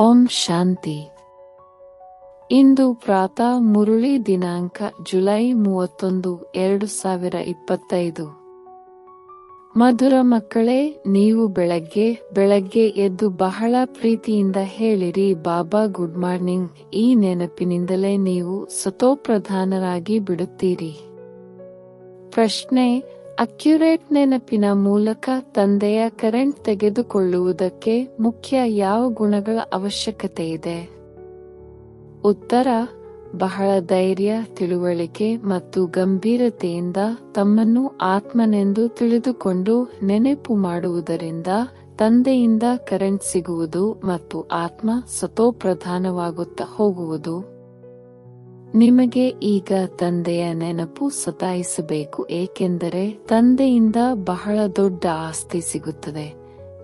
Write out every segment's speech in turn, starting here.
ಓಂ ಶಾಂತಿ. ಇಂದು ಪ್ರಾತಃ ಮುರುಳಿ ದಿನಾಂಕ ಜುಲೈ ಮೂವತ್ತೊಂದು, ಎರಡು ಸಾವಿರ ಇಪ್ಪತ್ತೈದು. ಮಧುರ ಮಕ್ಕಳೇ, ನೀವು ಬೆಳಗ್ಗೆ ಬೆಳಗ್ಗೆ ಎದ್ದು ಬಹಳ ಪ್ರೀತಿಯಿಂದ ಹೇಳಿರಿ, ಬಾಬಾ, ಗುಡ್ ಮಾರ್ನಿಂಗ್. ಈ ನೆನಪಿನಿಂದಲೇ ನೀವು ಸತೋಪ್ರಧಾನರಾಗಿ ಬಿಡುತ್ತೀರಿ. ಪ್ರಶ್ನೆ ಅಕ್ಯುರೇಟ್ ನೆನಪಿನ ಮೂಲಕ ತಂದೆಯ ಕರೆಂಟ್ ತೆಗೆದುಕೊಳ್ಳುವುದಕ್ಕೆ ಮುಖ್ಯ ಯಾವ ಗುಣಗಳ ಅವಶ್ಯಕತೆ ಇದೆ? ಉತ್ತರ, ಬಹಳ ಧೈರ್ಯ, ತಿಳುವಳಿಕೆ ಮತ್ತು ಗಂಭೀರತೆಯಿಂದ ತಮ್ಮನ್ನು ಆತ್ಮನೆಂದು ತಿಳಿದುಕೊಂಡು ನೆನಪು ಮಾಡುವುದರಿಂದ ತಂದೆಯಿಂದ ಕರೆಂಟ್ ಸಿಗುವುದು ಮತ್ತು ಆತ್ಮ ಸತೋಪ್ರಧಾನವಾಗುತ್ತಾ ಹೋಗುವುದು. ನಿಮಗೆ ಈಗ ತಂದೆಯ ನೆನಪು ಸತಾಯಿಸಬೇಕು, ಏಕೆಂದರೆ ತಂದೆಯಿಂದ ಬಹಳ ದೊಡ್ಡ ಆಸ್ತಿ ಸಿಗುತ್ತದೆ.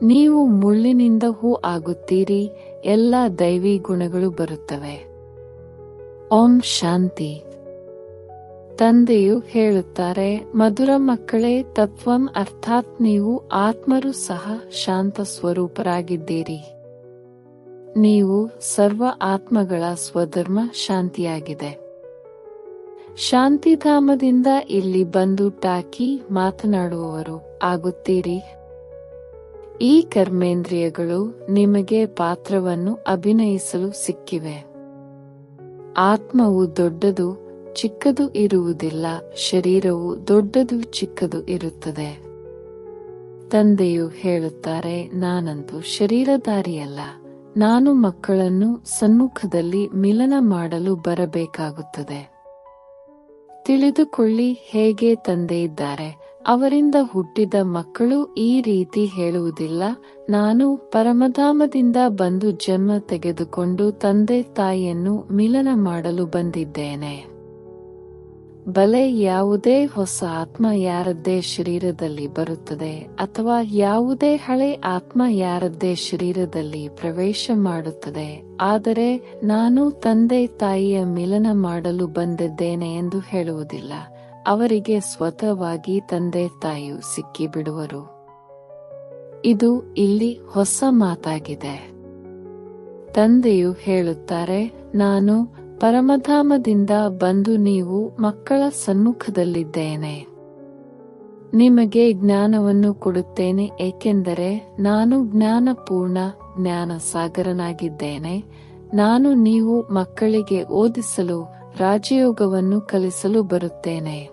ನೀವು ಮುಳ್ಳಿನಿಂದ ಹೂ ಆಗುತ್ತೀರಿ, ಎಲ್ಲ ದೈವಿ ಗುಣಗಳು ಬರುತ್ತವೆ. ಓಂ ಶಾಂತಿ. ತಂದೆಯು ಹೇಳುತ್ತಾರೆ, ಮಧುರ ಮಕ್ಕಳೇ, ತತ್ವಂ ಅರ್ಥಾತ್ ನೀವು ಆತ್ಮರು ಸಹ ಶಾಂತ ಸ್ವರೂಪರಾಗಿದ್ದೀರಿ. ನೀವು ಸರ್ವ ಆತ್ಮಗಳ ಸ್ವಧರ್ಮ ಶಾಂತಿಯಾಗಿದೆ. ಶಾಂತಿಧಾಮದಿಂದ ಇಲ್ಲಿ ಬಂದು ಟಾಕಿ ಮಾತನಾಡುವವರು ಆಗುತ್ತೀರಿ. ಈ ಕರ್ಮೇಂದ್ರಿಯಗಳು ನಿಮಗೆ ಪಾತ್ರವನ್ನು ಅಭಿನಯಿಸಲು ಸಿಕ್ಕಿವೆ. ಆತ್ಮವು ದೊಡ್ಡದು, ಚಿಕ್ಕದು ಇರುವುದಿಲ್ಲ, ಶರೀರವು ದೊಡ್ಡದು, ಚಿಕ್ಕದು ಇರುತ್ತದೆ. ತಂದೆಯು ಹೇಳುತ್ತಾರೆ, ನಾನಂತೂ ಶರೀರಧಾರಿಯಲ್ಲ. ನಾನು ಮಕ್ಕಳನ್ನು ಸನ್ಮುಖದಲ್ಲಿ ಮಿಲನ ಮಾಡಲು ಬರಬೇಕಾಗುತ್ತದೆ. ತಿಳಿದುಕೊಳ್ಳಿ ಹೇಗೆ ತಂದೆ ಇದ್ದಾರೆ. ಅವರಿಂದ ಹುಟ್ಟಿದ ಮಕ್ಕಳು ಈ ರೀತಿ ಹೇಳುವುದಿಲ್ಲ. ನಾನು ಪರಮಧಾಮದಿಂದ ಬಂದು ಜನ್ಮ ತೆಗೆದುಕೊಂಡು ತಂದೆ ತಾಯಿಯನ್ನು ಮಿಲನ ಮಾಡಲು ಬಂದಿದ್ದೇನೆ. ಬಲೆ ಯಾವುದೇ ಹೊಸ ಆತ್ಮ ಯಾರದ್ದೇ ಶರೀರದಲ್ಲಿ ಬರುತ್ತದೆ ಅಥವಾ ಯಾವುದೇ ಹಳೆ ಆತ್ಮ ಯಾರದ್ದೇ ಶರೀರದಲ್ಲಿ ಪ್ರವೇಶ ಮಾಡುತ್ತದೆ. ಆದರೆ ನಾನು ತಂದೆ ತಾಯಿಯ ಮಿಲನ ಮಾಡಲು ಬಂದಿದ್ದೇನೆ ಎಂದು ಹೇಳುವುದಿಲ್ಲ. ಅವರಿಗೆ ಸ್ವತಃವಾಗಿ ತಂದೆ ತಾಯಿಯು ಸಿಕ್ಕಿಬಿಡುವರು. ಇದು ಇಲ್ಲಿ ಹೊಸ ಮಾತಾಗಿದೆ. ತಂದೆಯು ಹೇಳುತ್ತಾರೆ, ನಾನು ಪರಮಧಾಮದಿಂದ ಬಂದು ನೀವು ಮಕ್ಕಳ ಸನ್ಮುಖದಲ್ಲಿದ್ದೇನೆ. ನಿಮಗೆ ಜ್ಞಾನವನ್ನು ಕೊಡುತ್ತೇನೆ, ಏಕೆಂದರೆ ನಾನು ಜ್ಞಾನಪೂರ್ಣ ಜ್ಞಾನ ಸಾಗರನಾಗಿದ್ದೇನೆ ನಾನು ನೀವು ಮಕ್ಕಳಿಗೆ ಓದಿಸಲು, ರಾಜಯೋಗವನ್ನು ಕಲಿಸಲು ಬರುತ್ತೇನೆ.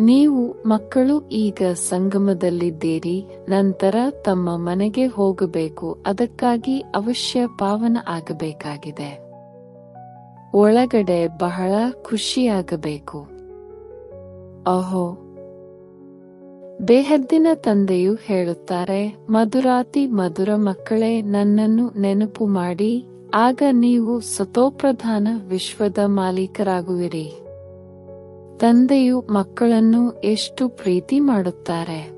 ನೀವು ಮಕ್ಕಳು ಈಗ ಸಂಗಮದಲ್ಲಿದ್ದೀರಿ, ನಂತರ ತಮ್ಮ ಮನೆಗೆ ಹೋಗಬೇಕು, ಅದಕ್ಕಾಗಿ ಅವಶ್ಯ ಪಾವನ ಆಗಬೇಕಾಗಿದೆ. ಒಳಗಡೆ ಬಹಳ ಖುಷಿಯಾಗಬೇಕು. ಅಹೋ. ಬೇಹದ್ದಿನ ತಂದೆಯು ಹೇಳುತ್ತಾರೆ, ಮಧುರಾತಿ ಮಧುರ ಮಕ್ಕಳೇ, ನನ್ನನ್ನು ನೆನಪು ಮಾಡಿ, ಆಗ ನೀವು ಸತೋಪ್ರಧಾನ ವಿಶ್ವದ ಮಾಲೀಕರಾಗುವಿರಿ. ತಂದೆಯು ಮಕ್ಕಳನ್ನು ಎಷ್ಟು ಪ್ರೀತಿ ಮಾಡುತ್ತಾರೆ?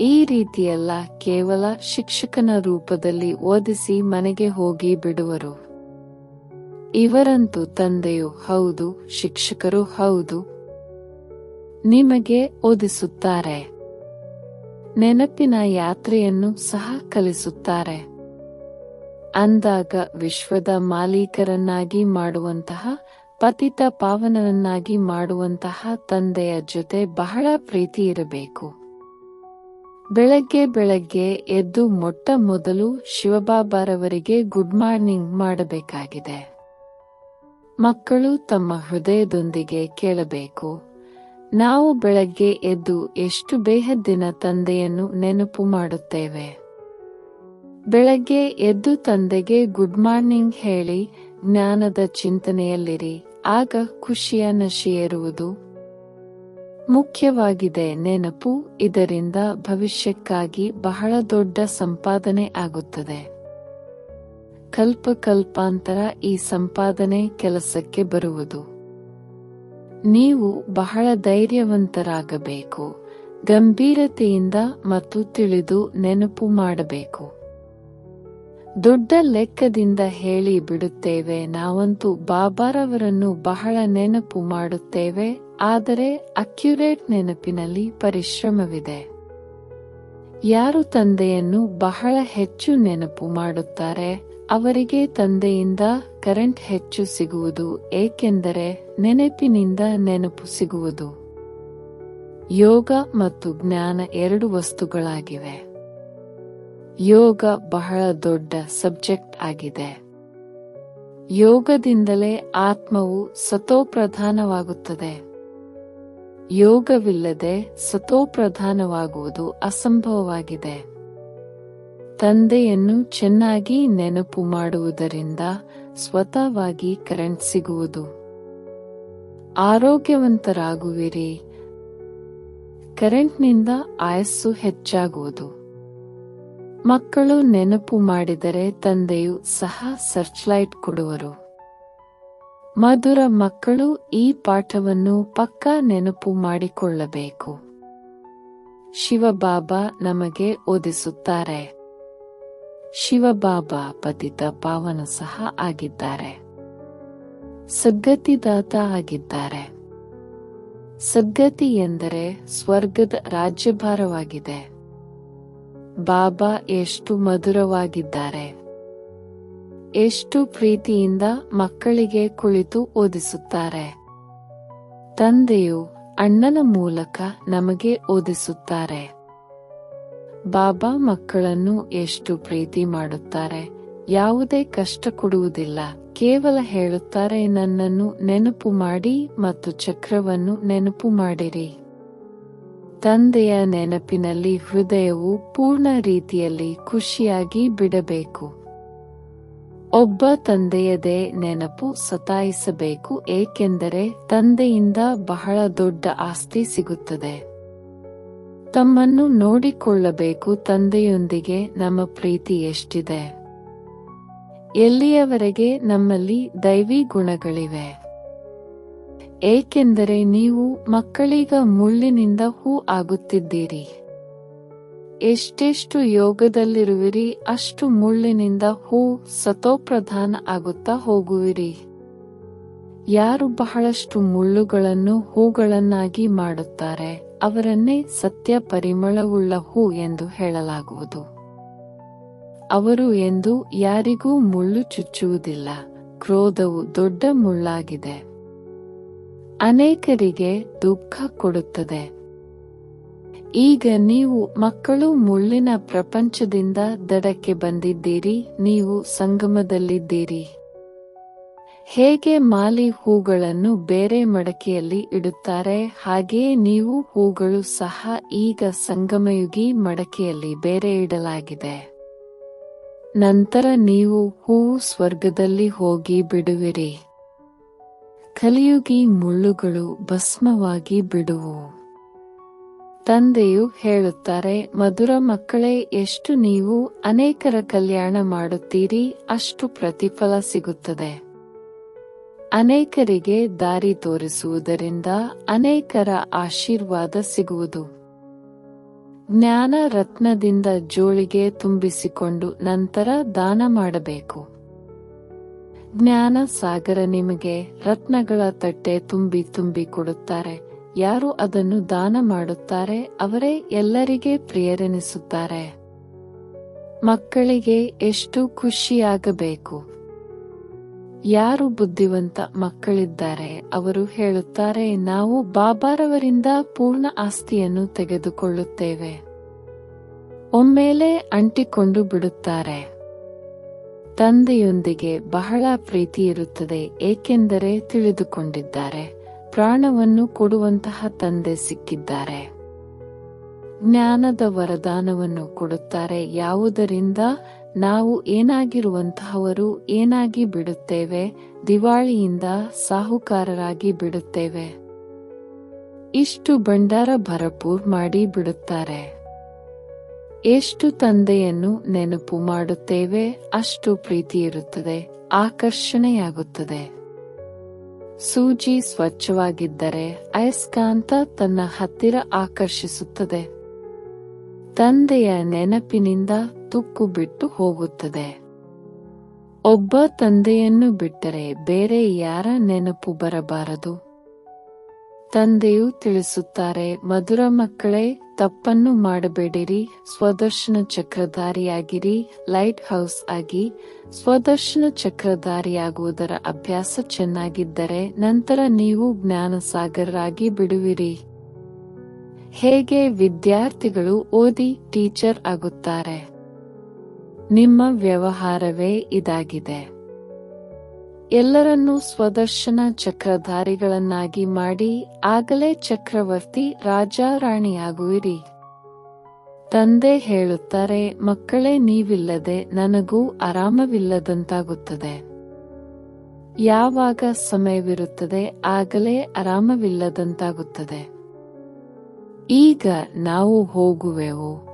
ಈ ರೀತಿಯೆಲ್ಲ ಕೇವಲ ಶಿಕ್ಷಕನ ರೂಪದಲ್ಲಿ ಓದಿಸಿ ಮನೆಗೆ ಹೋಗಿ ಬಿಡುವರು. ಇವರಂತೂ ತಂದೆಯು, ಹೌದು, ಶಿಕ್ಷಕರು ಹೌದು, ನಿಮಗೆ ಓದಿಸುತ್ತಾರೆ. ನೆನಪಿನ ಯಾತ್ರೆಯನ್ನು ಸಹ ಕಲಿಸುತ್ತಾರೆ. ಅಂದಾಗ ವಿಶ್ವದ ಮಾಲೀಕರನ್ನಾಗಿ ಮಾಡುವಂತಹ, ಪತಿತ ಪಾವನರನ್ನಾಗಿ ಮಾಡುವಂತಹ ತಂದೆಯ ಜೊತೆ ಬಹಳ ಪ್ರೀತಿ ಇರಬೇಕು. ಬೆಳಗ್ಗೆ ಬೆಳಗ್ಗೆ ಎದ್ದು ಮೊಟ್ಟ ಮೊದಲು ಶಿವಬಾಬಾರವರಿಗೆ ಗುಡ್ ಮಾರ್ನಿಂಗ್ ಮಾಡಬೇಕಾಗಿದೆ. ಮಕ್ಕಳು ತಮ್ಮ ಹೃದಯದೊಂದಿಗೆ ಕೇಳಬೇಕು. ನಾವು ಬೆಳಗ್ಗೆ ಎದ್ದು ಎಷ್ಟು ಬೇಹದ್ದಿನ ತಂದೆಯನ್ನು ನೆನಪು ಮಾಡುತ್ತೇವೆ. ಬೆಳಗ್ಗೆ ಎದ್ದು ತಂದೆಗೆ ಗುಡ್ ಮಾರ್ನಿಂಗ್ ಹೇಳಿ, ಜ್ಞಾನದ ಚಿಂತನೆಯಲ್ಲಿರಿ, ಆಗ ಖುಷಿಯ ನಶೆಯಿರುವುದು ಮುಖ್ಯವಾಗಿದೆ ನೆನಪು, ಇದರಿಂದ ಭವಿಷ್ಯಕ್ಕಾಗಿ ಬಹಳ ದೊಡ್ಡ ಸಂಪಾದನೆ ಆಗುತ್ತದೆ. ಕಲ್ಪ ಕಲ್ಪಾಂತರ ಈ ಸಂಪಾದನೆ ಕೆಲಸಕ್ಕೆ ಬರುವುದು. ನೀವು ಬಹಳ ಧೈರ್ಯವಂತರಾಗಬೇಕು, ಗಂಭೀರತೆಯಿಂದ ಮತ್ತು ತಿಳಿದು ನೆನಪು ಮಾಡಬೇಕು. ದೊಡ್ಡ ಲೆಕ್ಕದಿಂದ ಹೇಳಿ ಬಿಡುತ್ತೇವೆ, ನಾವಂತೂ ಬಾಬಾರವರನ್ನು ಬಹಳ ನೆನಪು ಮಾಡುತ್ತೇವೆ, ಆದರೆ ಅಕ್ಯುರೇಟ್ ನೆನಪಿನಲ್ಲಿ ಪರಿಶ್ರಮವಿದೆ. ಯಾರು ತಂದೆಯನ್ನು ಬಹಳ ಹೆಚ್ಚು ನೆನಪು ಮಾಡುತ್ತಾರೆ ಅವರಿಗೆ ತಂದೆಯಿಂದ ಕರೆಂಟ್ ಹೆಚ್ಚು ಸಿಗುವುದು ಏಕೆಂದರೆ ನೆನಪಿನಿಂದ ನೆನಪು ಸಿಗುವುದು. ಯೋಗ ಮತ್ತು ಜ್ಞಾನ ಎರಡು ವಸ್ತುಗಳಾಗಿವೆ. ಯೋಗ ಬಹಳ ದೊಡ್ಡ ಸಬ್ಜೆಕ್ಟ್ ಆಗಿದೆ. ಯೋಗದಿಂದಲೇ ಆತ್ಮವು ಸತೋಪ್ರಧಾನವಾಗುತ್ತದೆ. ಯೋಗವಿಲ್ಲದೆ ಸತೋಪ್ರಧಾನವಾಗುವುದು ಅಸಂಭವವಾಗಿದೆ. ತಂದೆಯನ್ನು ಚೆನ್ನಾಗಿ ನೆನಪು ಮಾಡುವುದರಿಂದ ಸ್ವತಃವಾಗಿ ಕರೆಂಟ್ ಸಿಗುವುದು. ಆರೋಗ್ಯವಂತರಾಗುವಿರಿ. ಕರೆಂಟ್ನಿಂದ ಆಯಸ್ಸು ಹೆಚ್ಚಾಗುವುದು. ಮಕ್ಕಳು ನೆನಪು ಮಾಡಿದರೆ ತಂದೆಯು ಸಹ ಸರ್ಚ್ಲೈಟ್ ಕೊಡುವರು. ಮಧುರ ಮಕ್ಕಳು ಈ ಪಾಠವನ್ನು ಪಕ್ಕಾ ನೆನಪು ಮಾಡಿಕೊಳ್ಳಬೇಕು. ಶಿವಬಾಬಾ ನಮಗೆ ಓದಿಸುತ್ತಾರೆ. ಶಿವಬಾಬಾ ಪತಿತ ಪಾವನ ಸಹ ಆಗಿದ್ದಾರೆ. ಸದ್ಗತಿದಾತ ಆಗಿದ್ದಾರೆ. ಸದ್ಗತಿ ಎಂದರೆ ಸ್ವರ್ಗದ ರಾಜ್ಯಭಾರವಾಗಿದೆ. ಬಾಬಾ ಎಷ್ಟು ಮಧುರವಾಗಿದ್ದಾರೆ. ಎಷ್ಟು ಪ್ರೀತಿಯಿಂದ ಮಕ್ಕಳಿಗೆ ಕುಳಿತು ಓದಿಸುತ್ತಾರೆ. ತಂದೆಯು ಅಣ್ಣನ ಮೂಲಕ ನಮಗೆ ಓದಿಸುತ್ತಾರೆ. ಬಾಬಾ ಮಕ್ಕಳನ್ನು ಎಷ್ಟು ಪ್ರೀತಿ ಮಾಡುತ್ತಾರೆ? ಯಾವುದೇ ಕಷ್ಟ ಕೊಡುವುದಿಲ್ಲ. ಕೇವಲ ಹೇಳುತ್ತಾರೆ, ನನ್ನನ್ನು ನೆನಪು ಮಾಡಿ ಮತ್ತು ಚಕ್ರವನ್ನು ನೆನಪು ಮಾಡಿರಿ. ತಂದೆಯ ನೆನಪಿನಲ್ಲಿ ಹೃದಯವು ಪೂರ್ಣ ರೀತಿಯಲ್ಲಿ ಖುಷಿಯಾಗಿ ಬಿಡಬೇಕು. ಒಬ್ಬ ತಂದೆಯದೇ ನೆನಪು ಸತಾಯಿಸಬೇಕು, ಏಕೆಂದರೆ ತಂದೆಯಿಂದ ಬಹಳ ದೊಡ್ಡ ಆಸ್ತಿ ಸಿಗುತ್ತದೆ. ತಮ್ಮನ್ನು ನೋಡಿಕೊಳ್ಳಬೇಕು ತಂದೆಯೊಂದಿಗೆ ನಮ್ಮ ಪ್ರೀತಿ ಎಷ್ಟಿದೆ? ಎಲ್ಲಿಯವರೆಗೆ ನಮ್ಮಲ್ಲಿ ದೈವಿ ಗುಣಗಳಿವೆ? ಏಕೆಂದರೆ ನೀವು ಮಕ್ಕಳೀಗ ಮುಳ್ಳಿನಿಂದ ಹೂ ಆಗುತ್ತಿದ್ದೀರಿ. ಎಷ್ಟೆಷ್ಟು ಯೋಗದಲ್ಲಿರುವಿರಿ, ಅಷ್ಟು ಮುಳ್ಳಿನಿಂದ ಹೂ ಸತೋಪ್ರಧಾನ ಆಗುತ್ತಾ ಹೋಗುವಿರಿ. ಯಾರು ಬಹಳಷ್ಟು ಮುಳ್ಳುಗಳನ್ನು ಹೂಗಳನ್ನಾಗಿ ಮಾಡುತ್ತಾರೆ? ಅವರನ್ನೇ ಸತ್ಯ ಪರಿಮಳವುಳ್ಳ ಹೂ ಎಂದು ಹೇಳಲಾಗುವುದು. ಅವರು ಎಂದು ಯಾರಿಗೂ ಮುಳ್ಳು ಚುಚ್ಚುವುದಿಲ್ಲ, ಕ್ರೋಧವು ದೊಡ್ಡ ಮುಳ್ಳಾಗಿದೆ. ಅನೇಕರಿಗೆ ದುಃಖ ಕೊಡುತ್ತದೆ. ಈಗ ನೀವು ಮಕ್ಕಳು ಮುಳ್ಳಿನ ಪ್ರಪಂಚದಿಂದ ದಡಕ್ಕೆ ಬಂದಿದ್ದೀರಿ, ನೀವು ಸಂಗಮದಲ್ಲಿದ್ದೀರಿ. ಹೇಗೆ ಮಾಲಿ ಹೂಗಳನ್ನು ಬೇರೆ ಮಡಕೆಯಲ್ಲಿ ಇಡುತ್ತಾರೆ? ಹಾಗೆಯೇ ನೀವು ಹೂಗಳು ಸಹ ಈಗ ಸಂಗಮಯುಗಿ ಮಡಕೆಯಲ್ಲಿ ಬೇರೆ ಇಡಲಾಗಿದೆ. ನಂತರ ನೀವು ಹೂವು ಸ್ವರ್ಗದಲ್ಲಿ ಹೋಗಿ ಬಿಡುವಿರಿ. ಕಲಿಯುಗಿ ಮುಳ್ಳುಗಳು ಭಸ್ಮವಾಗಿ ಬಿಡುವು. ತಂದೆಯು ಹೇಳುತ್ತಾರೆ, ಮಧುರ ಮಕ್ಕಳೇ, ಎಷ್ಟು ನೀವು ಅನೇಕರ ಕಲ್ಯಾಣ ಮಾಡುತ್ತೀರಿ, ಅಷ್ಟು ಪ್ರತಿಫಲ ಸಿಗುತ್ತದೆ. ಅನೇಕರಿಗೆ ದಾರಿ ತೋರಿಸುವುದರಿಂದ ಅನೇಕರ ಆಶೀರ್ವಾದ ಸಿಗುವುದು. ಜ್ಞಾನ ರತ್ನದಿಂದ ಜೋಳಿಗೆ ತುಂಬಿಸಿಕೊಂಡು ನಂತರ ದಾನ ಮಾಡಬೇಕು. ಜ್ಞಾನ ಸಾಗರ ನಿಮಗೆ ರತ್ನಗಳ ತಟ್ಟೆ ತುಂಬಿ ತುಂಬಿ ಕೊಡುತ್ತಾರೆ. ಯಾರು ಅದನ್ನು ದಾನ ಮಾಡುತ್ತಾರೆ ಅವರೇ ಎಲ್ಲರಿಗೆ ಪ್ರಿಯರೆನಿಸುತ್ತಾರೆ. ಮಕ್ಕಳಿಗೆ ಎಷ್ಟು ಖುಷಿಯಾಗಬೇಕು. ಯಾರು ಬುದ್ಧಿವಂತ ಮಕ್ಕಳಿದ್ದಾರೆ? ಅವರು ಹೇಳುತ್ತಾರೆ, ನಾವು ಬಾಬಾರವರಿಂದ ಪೂರ್ಣ ಆಸ್ತಿಯನ್ನು ತೆಗೆದುಕೊಳ್ಳುತ್ತೇವೆ. ಒಮ್ಮೆಲೆ ಅಂಟಿಕೊಂಡು ಬಿಡುತ್ತಾರೆ. ತಂದೆಯೊಂದಿಗೆ ಬಹಳ ಪ್ರೀತಿ ಇರುತ್ತದೆ, ಏಕೆಂದರೆ ತಿಳಿದುಕೊಂಡಿದ್ದಾರೆ. ಪ್ರಾಣವನ್ನು ಕೊಡುವಂತಹ ತಂದೆ ಸಿಕ್ಕಿದ್ದಾರೆ. ಜ್ಞಾನದ ವರದಾನವನ್ನು ಕೊಡುತ್ತಾರೆ, ಯಾವುದರಿಂದ ನಾವು ಏನಾಗಿರುವಂತಹವರು ಏನಾಗಿ ಬಿಡುತ್ತೇವೆ? ದಿವಾಳಿಯಿಂದ ಸಾಹುಕಾರರಾಗಿ ಬಿಡುತ್ತೇವೆ. ಇಷ್ಟು ಭಂಡಾರ ಭರಪೂರ್ ಮಾಡಿ ಬಿಡುತ್ತಾರೆ. ಎಷ್ಟು ತಂದೆಯನ್ನು ನೆನಪು ಮಾಡುತ್ತೇವೆ, ಅಷ್ಟು ಪ್ರೀತಿ ಇರುತ್ತದೆ, ಆಕರ್ಷಣೆಯಾಗುತ್ತದೆ. ಸೂಜಿ ಸ್ವಚ್ಛವಾಗಿದ್ದರೆ ಅಯಸ್ಕಾಂತ ತನ್ನ ಹತ್ತಿರ ಆಕರ್ಷಿಸುತ್ತದೆ. ತಂದೆಯ ನೆನಪಿನಿಂದ ತುಕ್ಕು ಬಿಟ್ಟು ಹೋಗುತ್ತದೆ. ಒಬ್ಬ ತಂದೆಯನ್ನು ಬಿಟ್ಟರೆ ಬೇರೆ ಯಾರ ನೆನಪು ಬರಬಾರದು? ತಂದೆಯು ತಿಳಿಸುತ್ತಾರೆ, ಮಧುರ ಮಕ್ಕಳೇ, ತಪ್ಪನ್ನು ಮಾಡಬೇಡಿರಿ, ಸ್ವದರ್ಶನ ಚಕ್ರಧಾರಿಯಾಗಿರಿ, ಲೈಟ್ ಹೌಸ್ ಆಗಿ, ಸ್ವದರ್ಶನ ಚಕ್ರಧಾರಿಯಾಗುವುದರ ಅಭ್ಯಾಸ ಚೆನ್ನಾಗಿದ್ದರೆ ನಂತರ ನೀವು ಜ್ಞಾನಸಾಗರರಾಗಿ ಬಿಡುವಿರಿ. ಹೇಗೆ ವಿದ್ಯಾರ್ಥಿಗಳು ಓದಿ ಟೀಚರ್ ಆಗುತ್ತಾರೆ? ನಿಮ್ಮ ವ್ಯವಹಾರವೇ ಇದಾಗಿದೆ. ಎಲ್ಲರನ್ನೂ ಸ್ವದರ್ಶನ ಚಕ್ರಧಾರಿಗಳನ್ನಾಗಿ ಮಾಡಿ ಆಗಲೇ ಚಕ್ರವರ್ತಿ ರಾಜಾರಾಣಿಯಾಗುವಿರಿ. ತಂದೆ ಹೇಳುತ್ತಾರೆ, ಮಕ್ಕಳೇ ನೀವಿಲ್ಲದೆ ನನಗೂ ಆರಾಮವಿಲ್ಲದಂತಾಗುತ್ತದೆ. ಯಾವಾಗ ಸಮಯವಿರುತ್ತದೆ ಆಗಲೇ ಆರಾಮವಿಲ್ಲದಂತಾಗುತ್ತದೆ. ಈಗ ನಾವು ಹೋಗುವೆವು.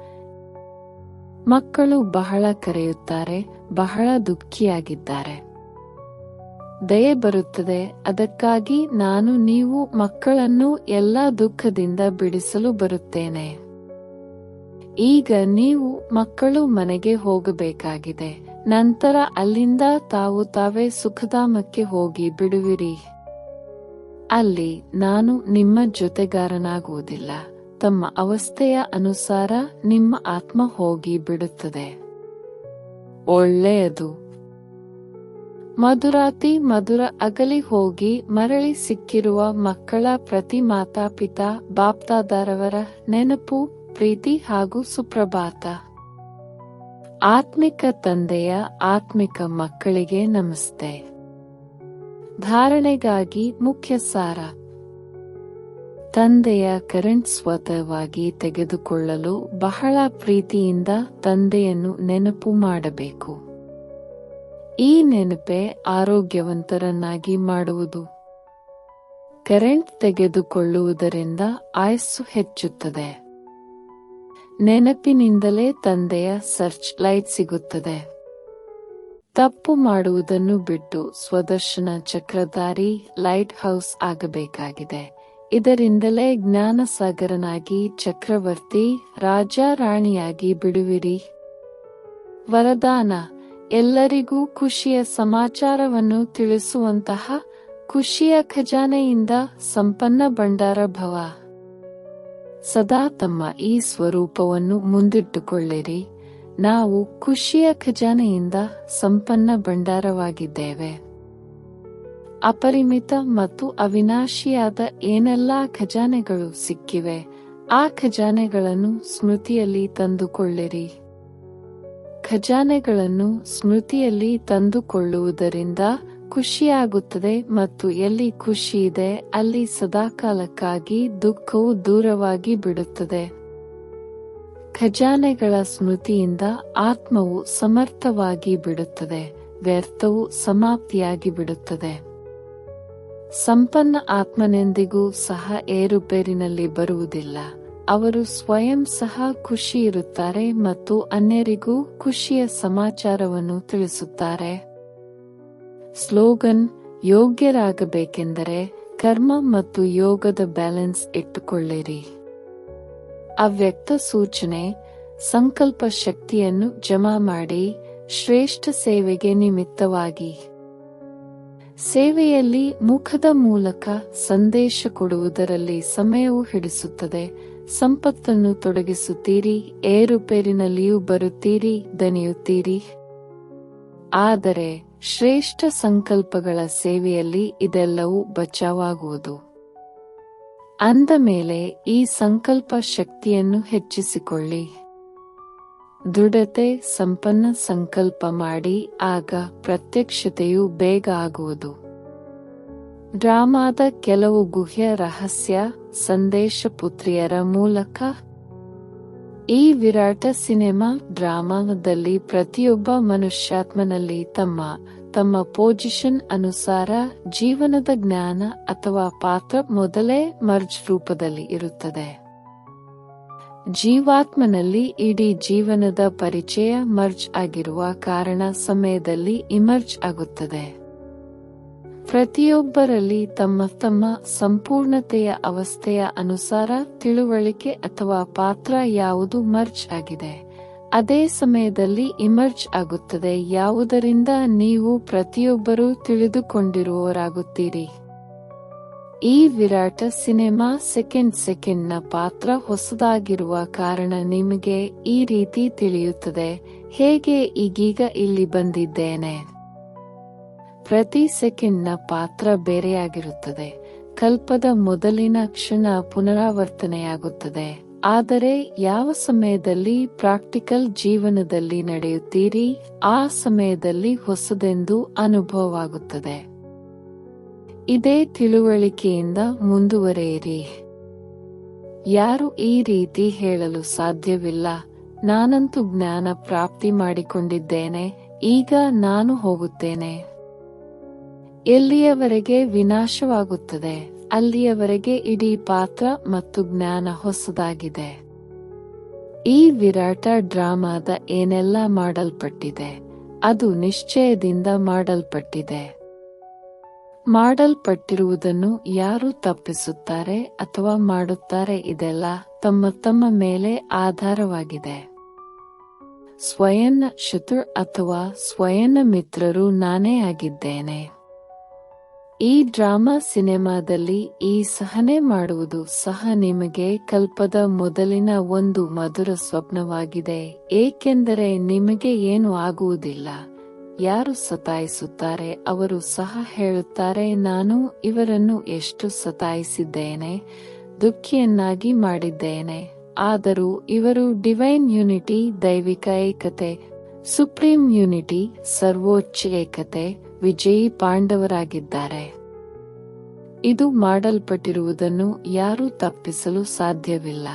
ಮಕ್ಕಳು ಬಹಳ ಕರೆಯುತ್ತಾರೆ, ಬಹಳ ದುಃಖಿಯಾಗಿದ್ದಾರೆ. ದಯೆ ಬರುತ್ತದೆ, ಅದಕ್ಕಾಗಿ ನಾನು ನೀವು ಮಕ್ಕಳನ್ನು ಎಲ್ಲ ದುಃಖದಿಂದ ಬಿಡಿಸಲು ಬರುತ್ತೇನೆ. ಈಗ ನೀವು ಮಕ್ಕಳು ಮನೆಗೆ ಹೋಗಬೇಕಾಗಿದೆ, ನಂತರ ಅಲ್ಲಿಂದ ತಾವು ತಾವೇ ಸುಖಧಾಮಕ್ಕೆ ಹೋಗಿ ಬಿಡುವಿರಿ. ಅಲ್ಲಿ ನಾನು ನಿಮ್ಮ ಜೊತೆಗಾರನಾಗುವುದಿಲ್ಲ. ತಮ್ಮ ಅವಸ್ಥೆಯ ಅನುಸಾರ ನಿಮ್ಮ ಆತ್ಮ ಹೋಗಿ ಬಿಡುತ್ತದೆ. ಒಳ್ಳೆಯದು. ಮಧುರಾತಿ ಮಧುರ ಅಗಲಿ ಹೋಗಿ ಮರಳಿ ಸಿಕ್ಕಿರುವ ಮಕ್ಕಳ ಪ್ರತಿ ಮಾತಾಪಿತಾ ಬಾಪ್ತಾದಾರವರ ನೆನಪು, ಪ್ರೀತಿ ಹಾಗೂ ಸುಪ್ರಭಾತ. ಆತ್ಮಿಕ ತಂದೆಯ ಆತ್ಮಿಕ ಮಕ್ಕಳಿಗೆ ನಮಸ್ತೆ. ಧಾರಣೆಗಾಗಿ ಮುಖ್ಯ ಸಾರ. ತಂದೆಯ ಕರೆಂಟ್ ಸ್ವತಃವಾಗಿ ತೆಗೆದುಕೊಳ್ಳಲು ಬಹಳ ಪ್ರೀತಿಯಿಂದ ತಂದೆಯನ್ನು ನೆನಪು ಮಾಡಬೇಕು. ಈ ನೆನಪೇ ಆರೋಗ್ಯವಂತರನ್ನಾಗಿ ಮಾಡುವುದು. ಕರೆಂಟ್ ತೆಗೆದುಕೊಳ್ಳುವುದರಿಂದ ಆಯಸ್ಸು ಹೆಚ್ಚುತ್ತದೆ. ನೆನಪಿನಿಂದಲೇ ತಂದೆಯ ಸರ್ಚ್ ಲೈಟ್ ಸಿಗುತ್ತದೆ. ತಪ್ಪು ಮಾಡುವುದನ್ನು ಬಿಟ್ಟು ಸ್ವದರ್ಶನ ಚಕ್ರಧಾರಿ ಲೈಟ್ ಹೌಸ್ ಆಗಬೇಕಾಗಿದೆ. ಇದರಿಂದಲೇ ಜ್ಞಾನಸಾಗರನಾಗಿ ಚಕ್ರವರ್ತಿ, ರಾಜ ರಾಣಿಯಾಗಿ ಬಿಡುವಿರಿ. ವರದಾನ, ಎಲ್ಲರಿಗೂ ಖುಷಿಯ ಸಮಾಚಾರವನ್ನು ತಿಳಿಸುವಂತಹ ಖುಷಿಯ ಖಜಾನೆಯಿಂದ ಸಂಪನ್ನ ಭಂಡಾರ ಭವ. ಸದಾ ತಮ್ಮ ಈ ಸ್ವರೂಪವನ್ನು ಮುಂದಿಟ್ಟುಕೊಳ್ಳಿರಿ. ನಾವು ಖುಷಿಯ ಖಜಾನೆಯಿಂದ ಸಂಪನ್ನ ಭಂಡಾರವಾಗಿದ್ದೇವೆ. ಅಪರಿಮಿತ ಮತ್ತು ಅವಿನಾಶಿಯಾದ ಏನೆಲ್ಲಾ ಖಜಾನೆಗಳು ಸಿಕ್ಕಿವೆ, ಆ ಖಜಾನೆಗಳನ್ನು ಸ್ಮೃತಿಯಲ್ಲಿ ತಂದುಕೊಳ್ಳಿರಿ. ಖಜಾನೆಗಳನ್ನು ಸ್ಮೃತಿಯಲ್ಲಿ ತಂದುಕೊಳ್ಳುವುದರಿಂದ ಖುಷಿಯಾಗುತ್ತದೆ ಮತ್ತು ಎಲ್ಲಿ ಖುಷಿ ಇದೆ, ಅಲ್ಲಿ ಸದಾಕಾಲಕ್ಕಾಗಿ ದುಃಖವು ದೂರವಾಗಿ ಬಿಡುತ್ತದೆ. ಖಜಾನೆಗಳ ಸ್ಮೃತಿಯಿಂದ ಆತ್ಮವು ಸಮರ್ಥವಾಗಿ ಬಿಡುತ್ತದೆ, ವ್ಯರ್ಥವು ಸಮಾಪ್ತಿಯಾಗಿ ಬಿಡುತ್ತದೆ. ಸಂಪನ್ನ ಆತ್ಮನೆಂದಿಗೂ ಸಹ ಏರುಪೇರಿನಲ್ಲಿ ಬರುವುದಿಲ್ಲ. ಅವರು ಸ್ವಯಂ ಸಹ ಖುಷಿ ಇರುತ್ತಾರೆ ಮತ್ತು ಅನ್ಯರಿಗೂ ಖುಷಿಯ ಸಮಾಚಾರವನ್ನು ತಿಳಿಸುತ್ತಾರೆ. ಸ್ಲೋಗನ್, ಯೋಗ್ಯರಾಗಬೇಕೆಂದರೆ ಕರ್ಮ ಮತ್ತು ಯೋಗದ ಬ್ಯಾಲೆನ್ಸ್ ಇಟ್ಟುಕೊಳ್ಳಿರಿ. ಅವ್ಯಕ್ತ ಸೂಚನೆ, ಸಂಕಲ್ಪ ಶಕ್ತಿಯನ್ನು ಜಮಾ ಮಾಡಿ ಶ್ರೇಷ್ಠ ಸೇವೆಗೆ ನಿಮಿತ್ತವಾಗಿ. ಸೇವೆಯಲ್ಲಿ ಮುಖದ ಮೂಲಕ ಸಂದೇಶ ಕೊಡುವುದರಲ್ಲಿ ಸಮಯವು ಹಿಡಿಸುತ್ತದೆ. ಸಂಪತ್ತನ್ನು ತೊಡಗಿಸುತ್ತೀರಿ, ಏರುಪೇರಿನಲ್ಲಿಯೂ ಬರುತ್ತೀರಿ ದನಿಯುತ್ತೀರಿ ಆದರೆ ಶ್ರೇಷ್ಠ ಸಂಕಲ್ಪಗಳ ಸೇವೆಯಲ್ಲಿ ಇದೆಲ್ಲವೂ ಬಚಾವಾಗುವುದು. ಅಂದ ಮೇಲೆ ಈ ಸಂಕಲ್ಪ ಶಕ್ತಿಯನ್ನು ಹೆಚ್ಚಿಸಿಕೊಳ್ಳಿ. ದೃಢತೆ, ಸಂಪನ್ನ ಸಂಕಲ್ಪ ಮಾಡಿ, ಆಗ ಪ್ರತ್ಯಕ್ಷತೆಯು ಬೇಗ ಆಗುವುದು. ಡ್ರಾಮಾದ ಕೆಲವು ಗುಹ್ಯ ರಹಸ್ಯ, ಸಂದೇಶ ಪುತ್ರಿಯರ ಮೂಲಕ. ಈ ವಿರಾಟ ಸಿನೆಮಾ ಡ್ರಾಮಾದಲ್ಲಿ ಪ್ರತಿಯೊಬ್ಬ ಮನುಷ್ಯಾತ್ಮನಲ್ಲಿ ತಮ್ಮ ತಮ್ಮ ಪೊಸಿಷನ್ ಅನುಸಾರ ಜೀವನದ ಜ್ಞಾನ ಅಥವಾ ಪಾತ್ರ ಮೊದಲೇ ಮರ್ಜ್ ರೂಪದಲ್ಲಿ ಇರುತ್ತದೆ. ಜೀವಾತ್ಮನಲ್ಲಿ ಇಡೀ ಜೀವನದ ಪರಿಚಯ ಮರ್ಜ್ ಆಗಿರುವ ಕಾರಣ ಸಮಯದಲ್ಲಿ ಇಮರ್ಜ್ ಆಗುತ್ತದೆ. ಪ್ರತಿಯೊಬ್ಬರಲ್ಲಿ ತಮ್ಮ ತಮ್ಮ ಸಂಪೂರ್ಣತೆಯ ಅವಸ್ಥೆಯ ಅನುಸಾರ ತಿಳುವಳಿಕೆ ಅಥವಾ ಪಾತ್ರ ಯಾವುದು ಮರ್ಜ್ ಆಗಿದೆ. ಅದೇ ಸಮಯದಲ್ಲಿ ಇಮರ್ಜ್ ಆಗುತ್ತದೆ. ಯಾವುದರಿಂದ ನೀವು ಪ್ರತಿಯೊಬ್ಬರೂ ತಿಳಿದುಕೊಂಡಿರುವವರಾಗುತ್ತೀರಿ. ಈ ವಿರಾಟ ಸಿನಿಮಾ ಸೆಕೆಂಡ್ ಸೆಕೆಂಡ್ನ ಪಾತ್ರ ಹೊಸದಾಗಿರುವ ಕಾರಣ ನಿಮಗೆ ಈ ರೀತಿ ತಿಳಿಯುತ್ತದೆ. ಹೇಗೆ ಈಗೀಗ ಇಲ್ಲಿ ಬಂದಿದ್ದೇನೆ? ಪ್ರತಿ ಸೆಕೆಂಡ್ನ ಪಾತ್ರ ಬೇರೆಯಾಗಿರುತ್ತದೆ. ಕಲ್ಪದ ಮೊದಲಿನ ಕ್ಷಣ ಪುನರಾವರ್ತನೆಯಾಗುತ್ತದೆ. ಆದರೆ ಯಾವ ಸಮಯದಲ್ಲಿ ಪ್ರಾಕ್ಟಿಕಲ್ ಜೀವನದಲ್ಲಿ ನಡೆಯುತ್ತೀರಿ, ಆ ಸಮಯದಲ್ಲಿ ಹೊಸದೆಂದು ಅನುಭವವಾಗುತ್ತದೆ. ಇದೇ ತಿಳುವಳಿಕೆಯಿಂದ ಮುಂದುವರೆಯಿರಿ. ಯಾರು ಈ ರೀತಿ ಹೇಳಲು ಸಾಧ್ಯವಿಲ್ಲ, ನಾನಂತೂ ಜ್ಞಾನ ಪ್ರಾಪ್ತಿ ಮಾಡಿಕೊಂಡಿದ್ದೇನೆ, ಈಗ ನಾನು ಹೋಗುತ್ತೇನೆ. ಎಲ್ಲಿಯವರೆಗೆ ವಿನಾಶವಾಗುತ್ತದೆ, ಅಲ್ಲಿಯವರೆಗೆ ಇಡೀ ಪಾತ್ರ ಮತ್ತು ಜ್ಞಾನ ಹೊಸದಾಗಿದೆ. ಈ ವಿರಾಟ ಡ್ರಾಮಾದ ಏನೆಲ್ಲ ಮಾಡಲ್ಪಟ್ಟಿದೆ, ಅದು ನಿಶ್ಚಯದಿಂದ ಮಾಡಲ್ಪಟ್ಟಿದೆ. ಮಾಡಲ್ಪಟ್ಟಿರುವುದನ್ನು ಯಾರು ತಪ್ಪಿಸುತ್ತಾರೆ ಅಥವಾ ಮಾಡುತ್ತಾರೆ ಇದೆಲ್ಲ ತಮ್ಮ ತಮ್ಮ ಮೇಲೆ ಆಧಾರವಾಗಿದೆ. ಸ್ವಯಂ ಶತ್ರು ಅಥವಾ ಸ್ವಯಂ ಮಿತ್ರರು ನಾನೇ ಆಗಿದ್ದೇನೆ. ಈ ಡ್ರಾಮಾ ಸಿನಿಮಾದಲ್ಲಿ ಈ ಸಹನೆ ಮಾಡುವುದು ಸಹ ನಿಮಗೆ ಕಲ್ಪದ ಮೊದಲಿನ ಒಂದು ಮಧುರ ಸ್ವಪ್ನವಾಗಿದೆ, ಏಕೆಂದರೆ ನಿಮಗೆ ಏನು ಆಗುವುದಿಲ್ಲ. ಯಾರು ಸತಾಯಿಸುತ್ತಾರೆ, ಅವರು ಸಹ ಹೇಳುತ್ತಾರೆ, ನಾನು ಇವರನ್ನು ಎಷ್ಟು ಸತಾಯಿಸಿದ್ದೇನೆ, ದುಃಖಿಯನ್ನಾಗಿ ಮಾಡಿದ್ದೇನೆ. ಆದರೂ ಇವರು ಡಿವೈನ್ ಯುನಿಟಿ, ದೈವಿಕ ಏಕತೆ, ಸುಪ್ರೀಂ ಯುನಿಟಿ, ಸರ್ವೋಚ್ಚ ಏಕತೆ, ವಿಜಯಿ ಪಾಂಡವರಾಗಿದ್ದಾರೆ. ಇದು ಮಾಡಲ್ಪಟ್ಟಿರುವುದನ್ನು ಯಾರೂ ತಪ್ಪಿಸಲು ಸಾಧ್ಯವಿಲ್ಲ.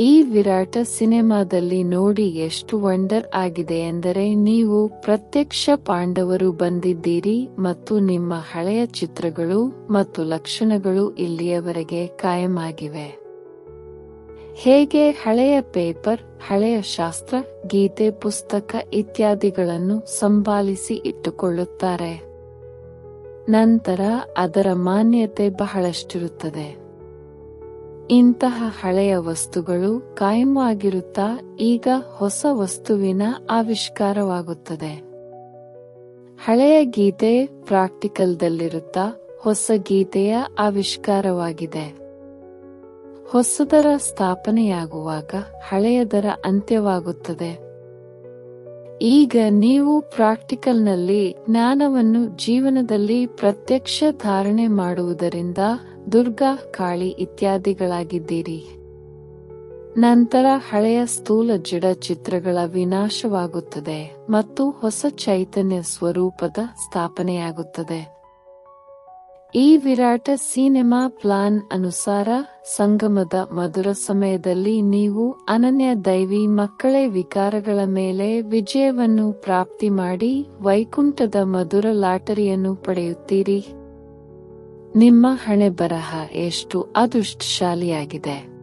ಈ ವಿರಾಟ ಸಿನಿಮಾದಲ್ಲಿ ನೋಡಿ ಎಷ್ಟು ವಂಡರ್ ಆಗಿದೆ ಎಂದರೆ ನೀವು ಪ್ರತ್ಯಕ್ಷ ಪಾಂಡವರು ಬಂದಿದ್ದೀರಿ ಮತ್ತು ನಿಮ್ಮ ಹಳೆಯ ಚಿತ್ರಗಳು ಮತ್ತು ಲಕ್ಷಣಗಳು ಇಲ್ಲಿಯವರೆಗೆ ಕಾಯಮಾಗಿವೆ. ಹೇಗೆ ಹಳೆಯ ಪೇಪರ್, ಹಳೆಯ ಶಾಸ್ತ್ರ, ಗೀತೆ, ಪುಸ್ತಕ ಇತ್ಯಾದಿಗಳನ್ನು ಸಂಭಾಲಿಸಿ ಇಟ್ಟುಕೊಳ್ಳುತ್ತಾರೆ? ನಂತರ ಅದರ ಮಾನ್ಯತೆ ಬಹಳಷ್ಟಿರುತ್ತದೆ. ಇಂತಹ ಹಳೆಯ ವಸ್ತುಗಳು ಕಾಯಂವಾಗಿರುತ್ತಾ ಈಗ ಹೊಸ ವಸ್ತುವಿನ ಆವಿಷ್ಕಾರವಾಗುತ್ತದೆ. ಹಳೆಯ ಗೀತೆ ಪ್ರಾಕ್ಟಿಕಲ್ದಲ್ಲಿರುತ್ತಾ ಹೊಸ ಗೀತೆಯ ಆವಿಷ್ಕಾರವಾಗಿದೆ. ಹೊಸದರ ಸ್ಥಾಪನೆಯಾಗುವಾಗ ಹಳೆಯದರ ಅಂತ್ಯವಾಗುತ್ತದೆ. ಈಗ ನೀವು ಪ್ರಾಕ್ಟಿಕಲ್ನಲ್ಲಿ ಜ್ಞಾನವನ್ನು ಜೀವನದಲ್ಲಿ ಪ್ರತ್ಯಕ್ಷ ಧಾರಣೆ ಮಾಡುವುದರಿಂದ ದುರ್ಗಾ, ಕಾಳಿ ಇತ್ಯಾದಿಗಳಾಗಿದ್ದೀರಿ. ನಂತರ ಹಳೆಯ ಸ್ಥೂಲ ಜಡ ಚಿತ್ರಗಳ ವಿನಾಶವಾಗುತ್ತದೆ ಮತ್ತು ಹೊಸ ಚೈತನ್ಯ ಸ್ವರೂಪದ ಸ್ಥಾಪನೆಯಾಗುತ್ತದೆ. ಈ ವಿರಾಟ ಸಿನೆಮಾ ಪ್ಲಾನ್ ಅನುಸಾರ ಸಂಗಮದ ಮಧುರ ಸಮಯದಲ್ಲಿ ನೀವು ಅನನ್ಯ ದೈವಿ ಮಕ್ಕಳೇ ವಿಕಾರಗಳ ಮೇಲೆ ವಿಜಯವನ್ನು ಪ್ರಾಪ್ತಿ ಮಾಡಿ ವೈಕುಂಠದ ಮಧುರ ಲಾಟರಿಯನ್ನು ಪಡೆಯುತ್ತೀರಿ. ನಿಮ್ಮ ಹಣೆ ಬರಹ ಎಷ್ಟು ಅದೃಷ್ಟಶಾಲಿಯಾಗಿದೆ.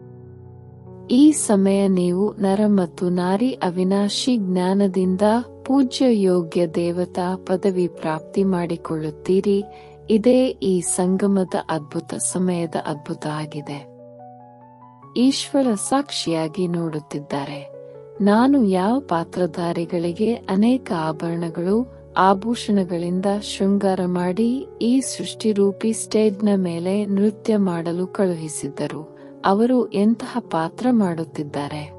ಈ ಸಮಯ ನೀವು ನರ ಮತ್ತು ನಾರಿ ಅವಿನಾಶಿ ಜ್ಞಾನದಿಂದ ಪೂಜ್ಯ ಯೋಗ್ಯ ದೇವತಾ ಪದವಿ ಪ್ರಾಪ್ತಿ ಮಾಡಿಕೊಳ್ಳುತ್ತೀರಿ. ಇದೇ ಈ ಸಂಗಮದ ಅದ್ಭುತ ಸಮಯದ ಅದ್ಭುತ ಆಗಿದೆ. ಈಶ್ವರ ಸಾಕ್ಷಿಯಾಗಿ ನೋಡುತ್ತಿದ್ದಾರೆ. ನಾನು ಯಾವ ಪಾತ್ರಧಾರಿಗಳಿಗೆ ಅನೇಕ ಆಭರಣಗಳು ಆಭೂಷಣಗಳಿಂದ ಶೃಂಗಾರ ಮಾಡಿ ಈ ಸೃಷ್ಟಿರೂಪಿ ಸ್ಟೇಜ್ನ ಮೇಲೆ ನೃತ್ಯ ಮಾಡಲು ಕಳುಹಿಸಿದ್ದರು. ಅವರು ಎಂತಹ ಪಾತ್ರ ಮಾಡುತ್ತಿದ್ದಾರೆ?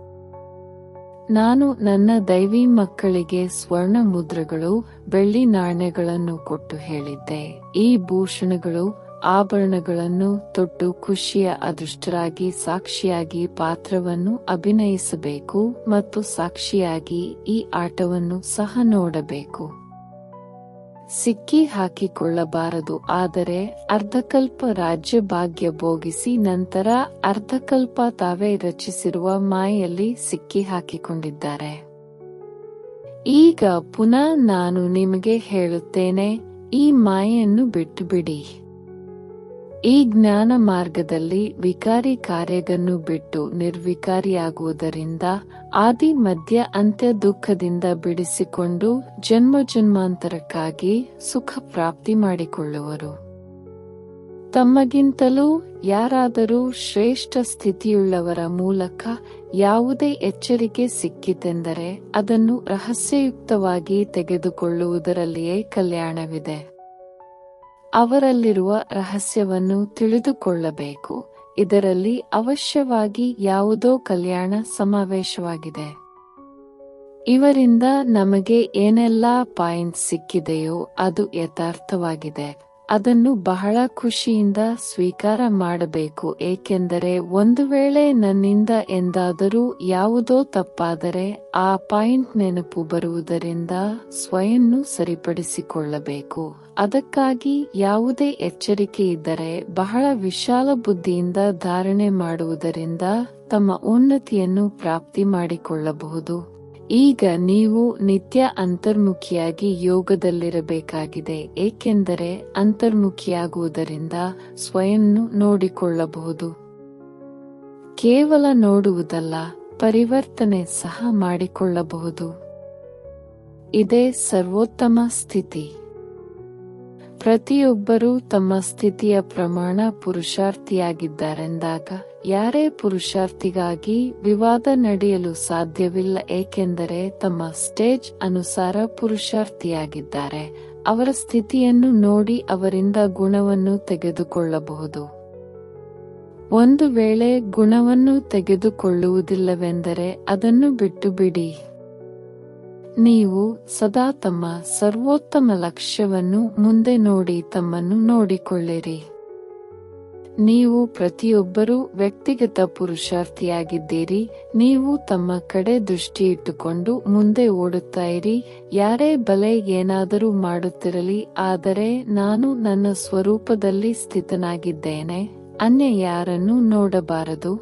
ನಾನು ನನ್ನ ದೈವಿ ಮಕ್ಕಳಿಗೆ ಸ್ವರ್ಣ ಮುದ್ರಗಳು, ಬೆಳ್ಳಿ ನಾಣ್ಯಗಳನ್ನು ಕೊಟ್ಟು ಹೇಳಿದ್ದೆ. ಈ ಭೂಷಣಗಳು, ಆಭರಣಗಳನ್ನು ತೊಟ್ಟು ಖುಷಿಯ ಅದೃಷ್ಟರಾಗಿ ಸಾಕ್ಷಿಯಾಗಿ ಪಾತ್ರವನ್ನು ಅಭಿನಯಿಸಬೇಕು ಮತ್ತು ಸಾಕ್ಷಿಯಾಗಿ ಈ ಆಟವನ್ನು ಸಹ ನೋಡಬೇಕು. ಸಿಕ್ಕಿ ಹಾಕಿಕೊಳ್ಳಬಾರದು. ಆದರೆ ಅರ್ಧಕಲ್ಪ ರಾಜ್ಯ ಭಾಗ್ಯ ಭೋಗಿಸಿ ನಂತರ ಅರ್ಧಕಲ್ಪ ತಾವೇ ರಚಿಸಿರುವ ಮಾಯಲ್ಲಿ ಸಿಕ್ಕಿ ಹಾಕಿಕೊಂಡಿದ್ದಾರೆ. ಈಗ ಪುನಃ ನಾನು ನಿಮಗೆ ಹೇಳುತ್ತೇನೆ, ಈ ಮಾಯನ್ನು ಬಿಟ್ಟು ಬಿಡಿ ಈ ಜ್ಞಾನ ಮಾರ್ಗದಲ್ಲಿ ವಿಕಾರಿ ಕಾರ್ಯಗನ್ನು ಬಿಟ್ಟು ನಿರ್ವಿಕಾರಿಯಾಗುವುದರಿಂದ ಆದಿ ಮಧ್ಯ ಅಂತ್ಯ ದುಃಖದಿಂದ ಬಿಡಿಸಿಕೊಂಡು ಜನ್ಮ ಜನ್ಮಾಂತರಕ್ಕಾಗಿ ಸುಖ ಪ್ರಾಪ್ತಿ ಮಾಡಿಕೊಳ್ಳುವರು. ತಮ್ಮಗಿಂತಲೂ ಯಾರಾದರೂ ಶ್ರೇಷ್ಠ ಸ್ಥಿತಿಯುಳ್ಳವರ ಮೂಲಕ ಯಾವುದೇ ಎಚ್ಚರಿಕೆ ಸಿಕ್ಕಿತೆಂದರೆ ಅದನ್ನು ರಹಸ್ಯಯುಕ್ತವಾಗಿ ತೆಗೆದುಕೊಳ್ಳುವುದರಲ್ಲಿಯೇ ಕಲ್ಯಾಣವಿದೆ. ಅವರಲ್ಲಿರುವ ರಹಸ್ಯವನ್ನು ತಿಳಿದುಕೊಳ್ಳಬೇಕು. ಇದರಲ್ಲಿ ಅವಶ್ಯವಾಗಿ ಯಾವುದೋ ಕಲ್ಯಾಣ ಸಮಾವೇಶವಾಗಿದೆ. ಇವರಿಂದ ನಮಗೆ ಏನೆಲ್ಲಾ ಪಾಯಿಂಟ್ ಸಿಕ್ಕಿದೆಯೋ ಅದು ಯಥಾರ್ಥವಾಗಿದೆ. ಅದನ್ನು ಬಹಳ ಖುಷಿಯಿಂದ ಸ್ವೀಕಾರ ಮಾಡಬೇಕು, ಏಕೆಂದರೆ ಒಂದು ವೇಳೆ ನನ್ನಿಂದ ಎಂದಾದರೂ ಯಾವುದೋ ತಪ್ಪಾದರೆ ಆ ಪಾಯಿಂಟ್ ನೆನಪು ಬರುವುದರಿಂದ ಸ್ವಯನ್ನು ಸರಿಪಡಿಸಿಕೊಳ್ಳಬೇಕು. ಅದಕ್ಕಾಗಿ ಯಾವುದೇ ಎಚ್ಚರಿಕೆ ಇದ್ದರೆ ಬಹಳ ವಿಶಾಲ ಬುದ್ಧಿಯಿಂದ ಧಾರಣೆ ಮಾಡುವುದರಿಂದ ತಮ್ಮ ಉನ್ನತಿಯನ್ನು ಪ್ರಾಪ್ತಿ ಮಾಡಿಕೊಳ್ಳಬಹುದು. ಈಗ ನೀವು ನಿತ್ಯ ಅಂತರ್ಮುಖಿಯಾಗಿ ಯೋಗದಲ್ಲಿರಬೇಕಾಗಿದೆ, ಏಕೆಂದರೆ ಅಂತರ್ಮುಖಿಯಾಗುವುದರಿಂದ ಸ್ವಯನ್ನು ನೋಡಿಕೊಳ್ಳಬಹುದು. ಕೇವಲ ನೋಡುವುದಲ್ಲ, ಪರಿವರ್ತನೆ ಸಹ ಮಾಡಿಕೊಳ್ಳಬಹುದು. ಇದೇ ಸರ್ವೋತ್ತಮ ಸ್ಥಿತಿ. ಪ್ರತಿಯೊಬ್ಬರೂ ತಮ್ಮ ಸ್ಥಿತಿಯ ಪ್ರಮಾಣ ಪುರುಷಾರ್ಥಿಯಾಗಿದ್ದಾರೆಂದಾಗ ಯಾರೇ ಪುರುಷಾರ್ಥಿಗಾಗಿ ವಿವಾದ ನಡೆಯಲು ಸಾಧ್ಯವಿಲ್ಲ ಏಕೆಂದರೆ ತಮ್ಮ ಸ್ಟೇಜ್ ಅನುಸಾರ ಪುರುಷಾರ್ಥಿಯಾಗಿದ್ದಾರೆ. ಅವರ ಸ್ಥಿತಿಯನ್ನು ನೋಡಿ ಅವರಿಂದ ಗುಣವನ್ನು ತೆಗೆದುಕೊಳ್ಳಬಹುದು. ಒಂದು ವೇಳೆ ಗುಣವನ್ನು ತೆಗೆದುಕೊಳ್ಳುವುದಿಲ್ಲವೆಂದರೆ ಅದನ್ನು ಬಿಟ್ಟು ಬಿಡಿ ನೀವು ಸದಾ ತಮ್ಮ ಸರ್ವೋತ್ತಮ ಲಕ್ಷ್ಯವನ್ನು ಮುಂದೆ ನೋಡಿ ತಮ್ಮನ್ನು ನೋಡಿಕೊಳ್ಳಿರಿ. ನೀವು ಪ್ರತಿಯೊಬ್ಬರೂ ವ್ಯಕ್ತಿಗತ ಪುರುಷಾರ್ಥಿಯಾಗಿದ್ದೀರಿ. ನೀವು ತಮ್ಮ ಕಡೆ ದೃಷ್ಟಿ ಇಟ್ಟುಕೊಂಡು ಮುಂದೆ ಓಡುತ್ತಾ ಇರಿ. ಯಾರೇ ಬಲೆ ಏನಾದರೂ ಮಾಡುತ್ತಿರಲಿ, ಆದರೆ ನಾನು ನನ್ನ ಸ್ವರೂಪದಲ್ಲಿ ಸ್ಥಿತನಾಗಿದ್ದೇನೆ. ಅನ್ಯ ಯಾರನ್ನು ನೋಡಬಾರದು.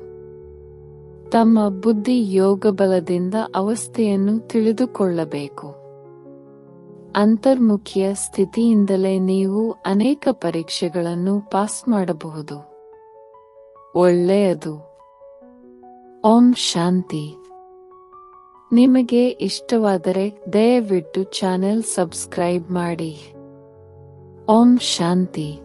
ತಮ್ಮ ಬುದ್ಧಿ ಯೋಗ ಬಲದಿಂದ ಅವಸ್ಥೆಯನ್ನು ತಿಳಿದುಕೊಳ್ಳಬೇಕು. ಅಂತರ್ಮುಖಿಯ ಸ್ಥಿತಿಯಿಂದಲೇ ನೀವು ಅನೇಕ ಪರೀಕ್ಷೆಗಳನ್ನು ಪಾಸ್ ಮಾಡಬಹುದು. ಒಳ್ಳೆಯದು. ಓಂ ಶಾಂತಿ. ನಿಮಗೆ ಇಷ್ಟವಾದರೆ ದಯವಿಟ್ಟು ಚಾನೆಲ್ ಸಬ್ಸ್ಕ್ರೈಬ್ ಮಾಡಿ. ಓಂ ಶಾಂತಿ.